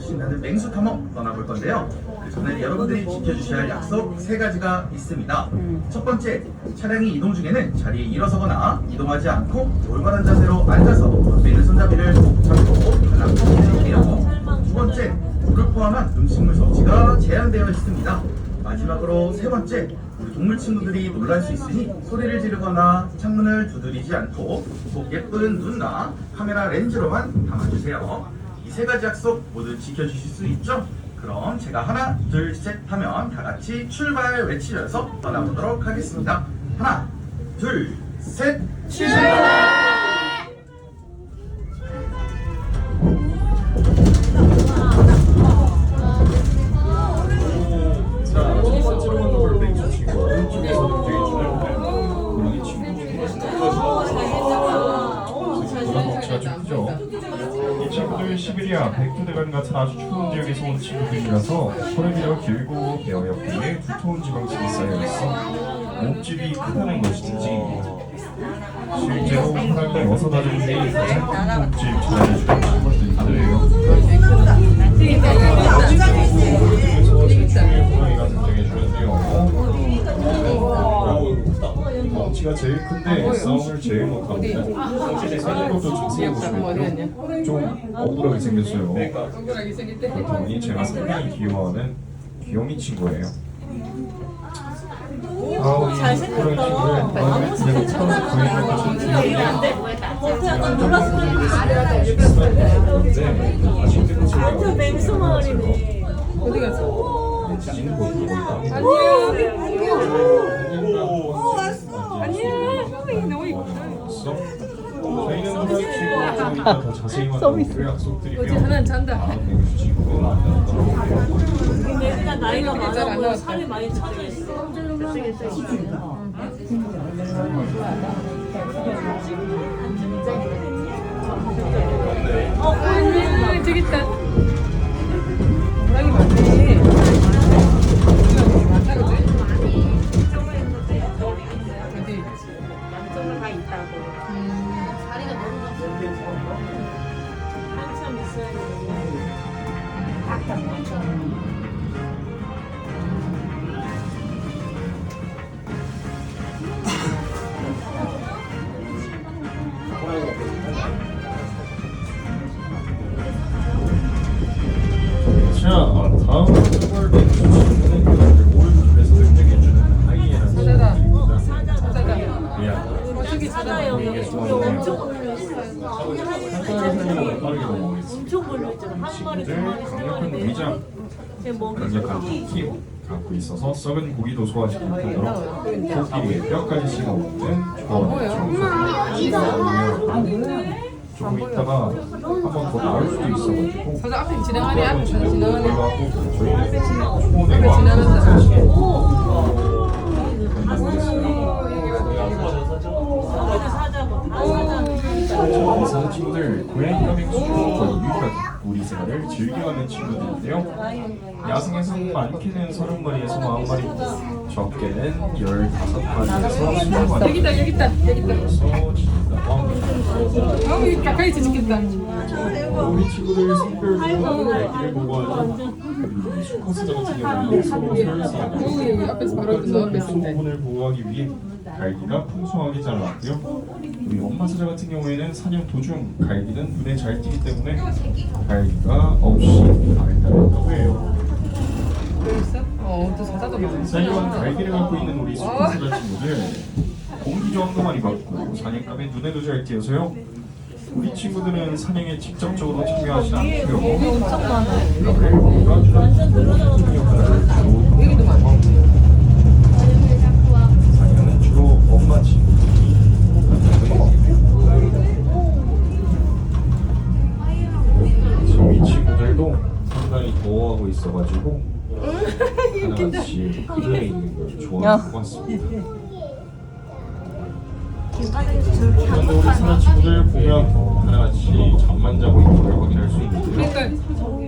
신나는 맹수 탐험 떠나볼 건데요. 그 전에 여러분들이 지켜주셔야 할 약속 세 가지가 있습니다. 첫 번째, 차량이 이동 중에는 자리에 일어서거나 이동하지 않고 올바른 자세로 앉아서 앞에 있는 손잡이를 꼭 잡고 관람 부탁드릴게요. 두 번째, 물을 포함한 음식물 섭취가 제한되어 있습니다. 마지막으로 세 번째, 우리 동물 친구들이 놀랄 수 있으니 소리를 지르거나 창문을 두드리지 않고 꼭 예쁜 눈나 카메라 렌즈로만 담아주세요. 이 세 가지 약속 모두 지켜주실 수 있죠? 그럼 제가 하나, 둘, 셋 하면 다 같이 출발 외치면서 떠나보도록 하겠습니다. 하나, 둘, 셋, 자, 시베리아, 백두대간 같은 아주 추운 지역에서 온 친구들이라서 혈액이가 길고 배어 옆에 두터운 지방층이 쌓여 있어 몸집이 크다는 것이 특징입니다. 실제로 사람이 어서 다니는 게 가장 큰 몸집 자라주는 친구들이에요. 중에서 제일 중요한 고양이가 등장해주는데요. 덩치가 제일 큰데 싸움을 제일 못합니다. 사진 것도 보시면 좀 억울하게 생겼어요. 보니 제가 상당히 귀여워하는 귀요미 친구예요. 아우 약간 맹수 마을이네. 어디 갔어? 거기다 안녕. 너무 이쁘다. 저희는 하나 친구가 이따 더 자세히 만나보기로 약속드리며 하나는 잔다. 친구 만나보도록 얘네가 나이가 잘안 많아 보여 나왔다. 살이 많이 차져 있어. 안녕. 저기 있다. 고양이 많네. 강력한. 위장, 강력한. 토끼 갖고 있어서 썩은 고기도 소화시킬 뿐더러 토끼의 뼈까지 씹어먹는 조언 조금 있다가 한번 더 나올 수도 있어가지고 사자 앞에 지나가네. 올라가고 저희는. 다 사자. 사는 친구들 고양이가 맹수 중에서 유일하게 우리 생활을 즐겨하는 친구들인데요 야생에서 많게는 30마리에서 40마리 적게는 15마리에서 20마리 여기다 여기다 여기다. 그래서 진짜 왕어 여기 가까이 지겠다. 우리 친구들 성별도 애기를 보고하죠. 이 수컷스자 같은 경우는 서로 여기 여기 앞에서 바로 너 앞에 있을 때. 소분을 보호하기 위해 갈기가 풍성하게 자라났고요. 우리 엄마 사자 같은 경우에는 사냥 도중 갈기는 눈에 잘 띄기 때문에 갈기가 없이 발달했다고 해요. 여기 있어? 어, 또 사자도 갈기를 갖고 있는 우리 수컷스자 친구들 공기 저항도 많이 받고 사냥감에 눈에도 잘 띄어서요. 우리 친구들은 사냥에 직접적으로 참여하지 않고요. 엄청 많아. 여기 같습니다. 그런데 우리 친구들 보면 하나같이 잠만 자고 있는 걸 확인할 수 있는데요. 그러니까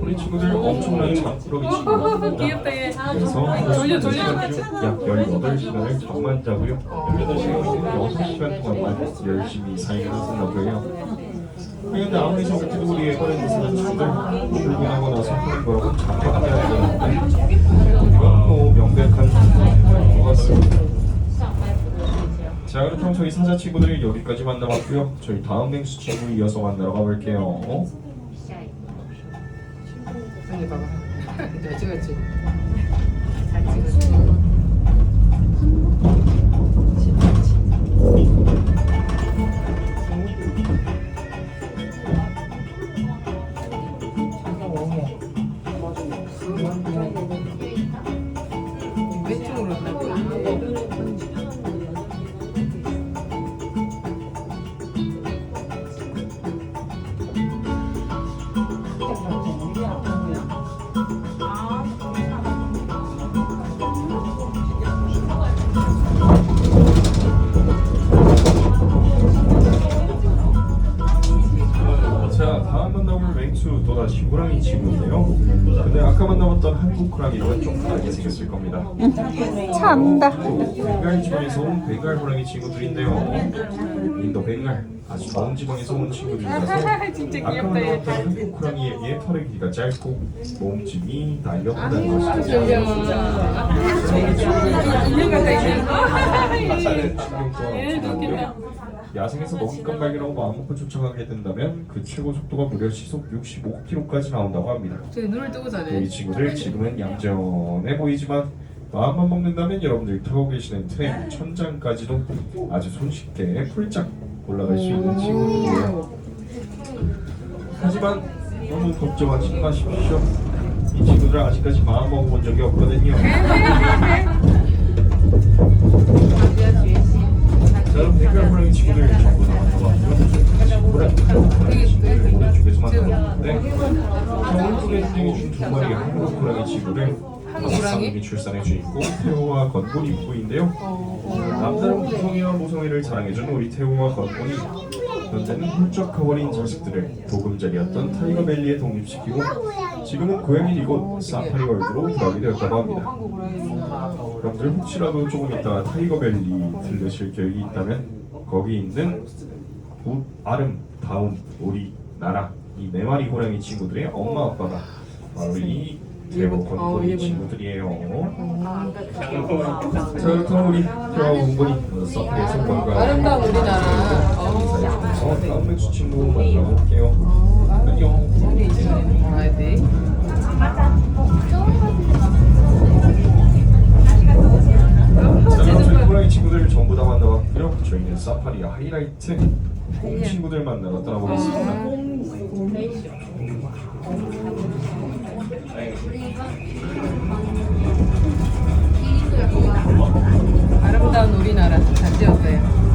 우리 친구들 엄청난 잠꾸러기 친구들입니다. 귀엽다 얘. 그래서 돌려, 돌려. 약 18시간을 잠만 자고요 18시간 6시간 동안만 열심히 사용을 한다고 해요 그런데 아무리 생각해도 우리 에버랜드 사람들 출근하고 나서 하는 거라고 잠깐 해야 되는데 이건 뭐 명백한 것 같습니다. 자 저희 사자 친구들이 여기까지 만나봤고요. 저희 다음 맹수 친구 이어서 만나러 가볼게요. 아니 봐봐. 잘 찍었지. るんだけど。 맹수 또다시 호랑이 친구인데요. 근데 아까 만나봤던 한국 호랑이랑은 좀 다르게 생겼을 겁니다. 참다. 벵갈 지방에서 온 벵갈 호랑이 친구들인데요. 인도 벵갈 아주 더운 지방에서 온 친구들이라서 진짜 아까 귀엽다, 얘. 만나봤던 한국 호랑이에 비해 털의 길이가 짧고 몸집이 날렵하다는 것이죠. 같다, 인형. 사찰의 신경 또한 야생에서 먹잇감 발견하고 마음 먹고 쫓아가게 된다면 그 최고 속도가 무려 시속 65km까지 나온다고 합니다. 저 눈을 뜨고 이 자네. 친구들 지금은 얌전해 보이지만 마음만 먹는다면 여러분들이 타고 계시는 트램 천장까지도 아주 손쉽게 훌쩍 올라갈 수 있는 친구들이에요. 하지만 너무 걱정하지 마십시오. 이 친구들 아직까지 마음 먹어본 적이 없거든요. 자, 그럼 백별 호랑이 친구들 전부 다 만나봤고요. 친구들 오른쪽에서 만나봤는데 자, 오른쪽에 등장해 준두 마리의 한국 호랑이 친구들 한국 호랑이? 이 출산해 주있고 태호와 건곤이 부부인데요. 남다른 구성이와 모성애를 자랑해준 우리 태호와 건곤이 현재는 훌쩍 커버린 자식들을 보금자리였던 타이거밸리에 독립시키고 지금은 고향인 이곳 사파리 월드로 돌아오게 되었다고 합니다. 여러분들 혹시라도 조금 이따 타이거밸리 들르실 계획이 있다면 거기 있는 우, 아름다운 우리 나라 이 네 마리 호랑이 친구들의 엄마 아빠가 바로 이 대호 어, 건고리 얘군. 친구들이에요. 자 그렇다면 우리 건고리 서프에서 건강 아름다운 우리나라. 어. 어, 다음 맥주 친구 만나볼게요. 어, 안녕. 가야 돼. 자, 그럼 저희 호랑이 친구들 전부 다 만나봤고요. 저희는 사파리 하이라이트 공 친구들 만나러 떠나보겠습니다. 아름다운 우리나라 잘 지었어요.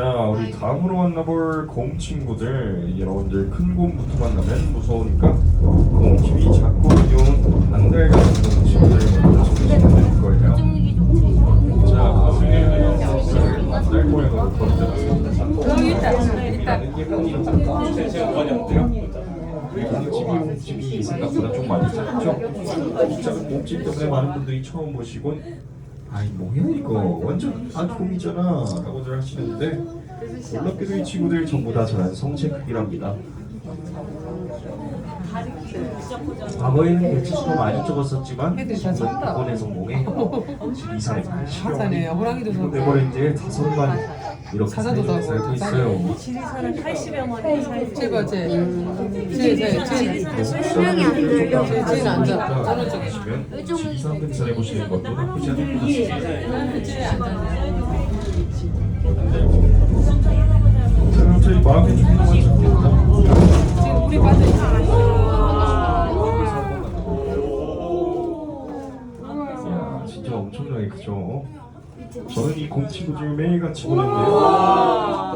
자, 우리 다음으로 만나볼 곰 친구들. 여러분들 큰 곰부터 만나면 무서우니까 곰집이 작고 귀여운 안달 같은 곰 친구들 먼저 소개시켜드릴 거예요. 자, 가슴에 곰집이 곰집이 생각보다 좀 많이 작죠? 곰집 때문에 많은 분들이 처음 보시곤 아이 뭐야 이거. 완전 아기곰이잖아. 라고들 하시는데 놀랍게도 이 친구들 전부 다 자란 성체 크기랍니다 과거에는 개체수도 많이 적었었지만 애들이 다 지금은 산다. 이번의 성공에 80여 하자네. 마리 호랑이도 저 네버랜드에 다섯 마리 이렇게 사자도 다 살고 있어요 지리산은 80여 마리 살고 쟤 봐, 쟤. 쟤, 쟤, 쟤. 수명이 안 돼요. 쟤는 앉아. 저런 쪽에. 보시면 지리산 등산해 보시는 것도 나쁘지 않을 것 같습니다. 저희 마음의 준비만 잡고 지금 우리 반에 이야 저는 이곰 친구들 매일 같이 보는데요.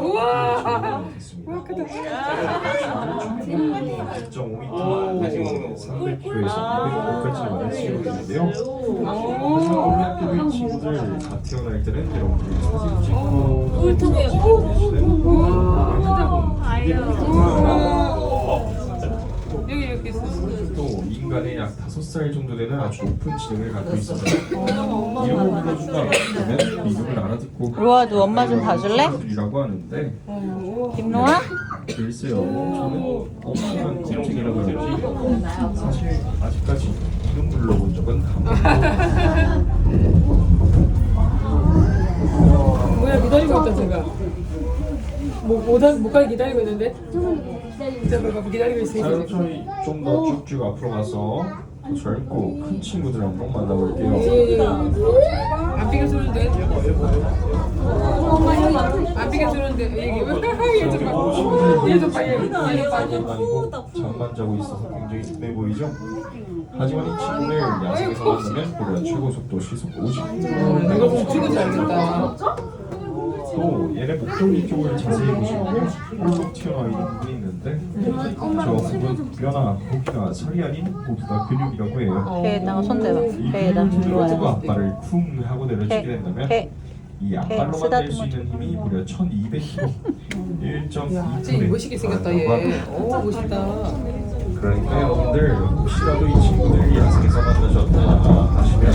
우와. 됐습니다. 크다. 1.5m, 300kg에서 200kg까지 많은 우리 학교 친구들 다 태어날 때는 여러분들이 사진 찍고 여기 이렇게 있어. 또 인간의 약 5살 정도 되는 아주 높은 지능을 갖고 있습니다. 이름을 불러준다 그러면 그 이름을 알아듣고 로아도 엄마 좀 봐줄래? 이라고 하는데 김로아? 글쎄요 저는 엄청난 걱정이라 그런지 사실 아직까지 이름 불러본 적은 한 번도 뭐야 기다리고 있다 제가. 뭐못 가게 기다리고 있는데. 제가 기다리고 자 있으니까. 그럼 저희 좀더 쭉쭉 앞으로 가서 더 젊고 큰 친구들 한번 만나볼게요 예, 예. 안 비켜주는데. 안 비켜주는데 여기 얘좀 봐. 얘좀 봐. 얘좀 봐. 얘좀 봐. 얘. 아니고 잠만 자고 있어서 굉장히 보이죠? 하지만 이 친구를 야생에서 만나면 우리가 최고 속도 시속 50km 이거 보면 죽은 줄 알겠다. 또 얘네 목덜미 쪽을 자세히 보시면 홀쭉 튀어나와 있는 부분이 있는데 저 뼈나 고기나 살이 아닌 모두 다 근육이라고 해요 배에다가 손대봐. 이 배에다. 근육을 들어주고 로아야. 앞발을 쿵 하고 내려주게 된다면 배. 이 앞발로만 낼 수 있는 힘이 무려 1200kg 1.2톤의 진짜 멋있게 생겼다 얘. 오 멋있다. 그러니까 여러분들 혹시라도 이 친구들 야생에서 만나셨다 하시면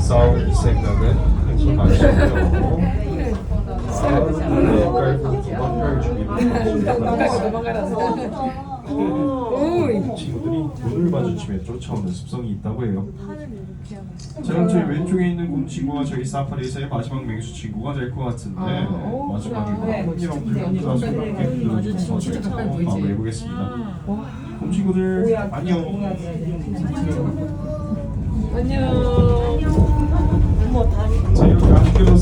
싸울 생각은 하지 마시고요 친구들이 눈을 마주치면 쫓아오는 습성이 있다고 해요 자 그럼 저희 왼쪽에 있는 곰 친구가 저희 사파리에서의 마지막 맹수 친구가 될 것 같은데 아, 오, 마지막에 그래. 여러분들 모두 다 손함께 들어주셔서 저희가 마무리해 보겠습니다 곰 친구들 안녕 안녕.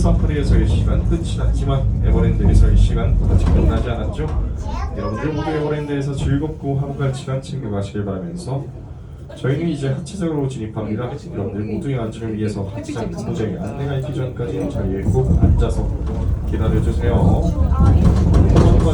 사파리에서의 시간 끝이 났지만 에버랜드에서의 시간 아직 끝나지 않았죠? 여러분들 모두 에버랜드에서 즐겁고 화목한 시간 챙겨가시길 바라면서 저희는 이제 하체장으로 진입합니다. 여러분들 모두의 안전을 위해서 하체장 근무장의 안내가 있기 전까지 자리에 꼭 앉아서 기다려주세요.